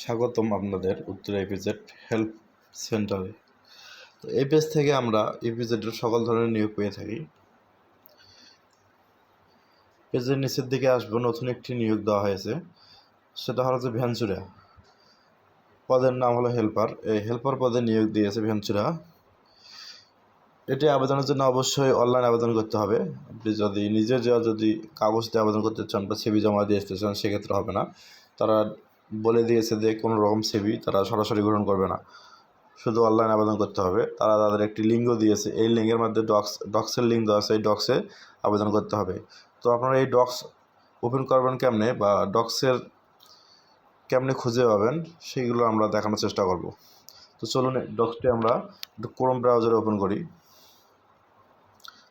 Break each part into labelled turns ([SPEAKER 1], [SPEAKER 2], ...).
[SPEAKER 1] স্বাগতম আপনাদের উত্তর এপিজেড হেল্প সেন্টারে তো এই পেজ থেকে আমরা এপিজেডের সকল ধরনের নিয়োগ পেয়ে থাকি। পেজের নিচের দিকে আসব, নতুন একটি নিয়োগ দেওয়া হয়েছে। সেটা হলো যে ভ্যাঞ্চুরা পদের নাম হলো হেল্পার এই হেল্পার পদে নিয়োগ দিয়েছে ভ্যাঞ্চুরা এটি আবেদনের জন্য অবশ্যই অনলাইন আবেদন করতে হবে। আপনি যদি নিজে যা যদি কাগজ দিয়ে আবেদন করতে চান বা ছবি জমা দিয়ে আসতে চান, সেক্ষেত্রে হবে না। তারা বলে দিয়েছে যে কোনো রকম ছবি তারা সরাসরি গ্রহণ করবে না। শুধু অনলাইন আবেদন করতে হবে। তারা তাদের একটি লিঙ্ক দিয়েছে। এই লিঙ্কের মধ্যে ডক্স ডক্সের লিঙ্ক দেওয়া আছে, এই ডক্সে আবেদন করতে হবে। তো আপনারা এই ডক্স ওপেন করবেন কেমনে বা ডক্সের কেমনে খুঁজে পাবেন সেইগুলো আমরা দেখানোর চেষ্টা করব। তো চলুন ডক্সটি আমরা ক্রোম ব্রাউজারে ওপেন করি।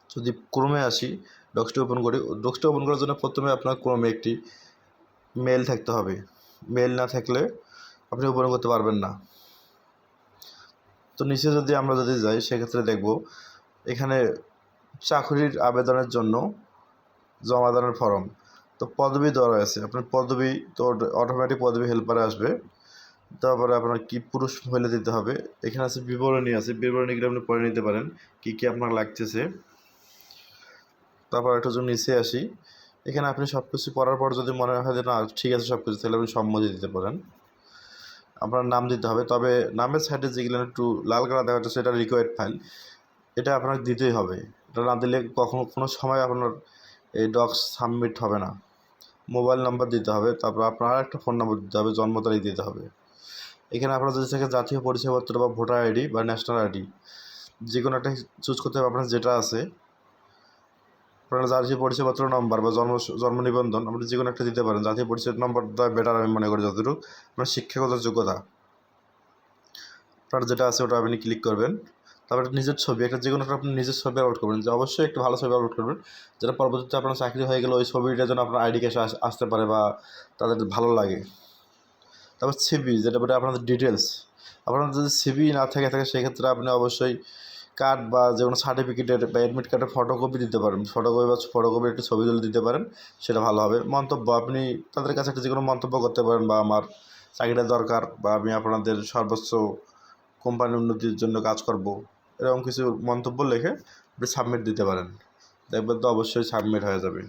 [SPEAKER 1] যদি ক্রোমে আসি ডক্সটি ওপেন করি। ডক্সটি ওপেন করার জন্য প্রথমে আপনার ক্রোমে একটি মেল থাকতে হবে। মেল না থাকলে আপনি ওপেন করতে পারবেন না। তো নিচে যদি আমরা যদি যাই, সেক্ষেত্রে দেখব এখানে চাকরির আবেদনের জন্য জমা জমাদানের ফর্ম। তো পদবি দেওয়া আছে আপনার পদবি তো অটোমেটিক পদবি হেল্পারে আসবে। তারপরে আপনার কি পুরুষ মহিলা দিতে হবে? এখানে আছে বিবরণী আছে। বিবরণীগুলো আপনি পড়ে নিতে পারেন। কী কী আপনার লাগতেছে। তারপর একটু নিচে আসি এখানে আপনি সব কিছু পড়ার পর যদি মনে হয় যে, না, ঠিক আছে সব কিছু তাহলে আপনি সম্মতি দিতে পারেন। আপনার নাম দিতে হবে, তবে নামের সাইডে যেগুলো একটু লাল কালার দেখা যাচ্ছে সেটা রিকোয়ার্ড ফাইল এটা আপনাকে দিতেই হবে। এটা না দিলে কখনো, কোনো সময় আপনার এই ডক্স সাবমিট হবে না। মোবাইল নাম্বার দিতে হবে, তারপর আপনার একটা ফোন নাম্বার দিতে হবে, জন্ম তারিখ দিতে হবে। এখানে আপনার যদি থাকে জাতীয় পরিচয়পত্র বা ভোটার আইডি বা ন্যাশনাল আইডি যে কোনো একটা চুজ করতে হবে আপনার যেটা আছে। আপনার জাতীয় পরিচয়পত্র নম্বর বা জন্ম জন্ম নিবন্ধন আপনি যে কোনো একটা দিতে পারেন। জাতীয় পরিচয় নম্বর দেওয়া বেটার আমি মনে করি যতটুকু। আপনার শিক্ষাগত যোগ্যতা, আপনার যেটা আছে ওটা আপনি ক্লিক করবেন। তারপরে নিজের ছবি, একটা যে কোনো একটা আপনি নিজের ছবি আপলোড করবেন। যে অবশ্যই একটা ভালো ছবি আপলোড করবেন। যেটা পরবর্তীতে আপনার চাকরি হয়ে গেলে ওই ছবিটা যেন আপনার আইডি ক্যাশে আসতে পারে বা তাদের ভালো লাগে। তারপর সিবি যেটা বলে আপনাদের ডিটেলস আপনার যদি সিবি না থাকে থাকে, সেক্ষেত্রে আপনি অবশ্যই কার্ড বা যে কোনো সার্টিফিকেটের বা অ্যাডমিট কার্ডের ফটোকপি দিতে পারেন। ফটোকপি বা ফটোকপি একটু ছবি তুলে দিতে পারেন, সেটা ভালো হবে। মন্তব্য, আপনি তাদের কাছে একটা যে কোনো মন্তব্য করতে পারেন বা আমার চাকরিটা দরকার বা আমি আপনাদের সর্বোচ্চ কোম্পানির উন্নতির জন্য কাজ করব, এরকম কিছু মন্তব্য লিখে আপনি সাবমিট দিতে পারেন। দেখবেন তো অবশ্যই সাবমিট হয়ে যাবে।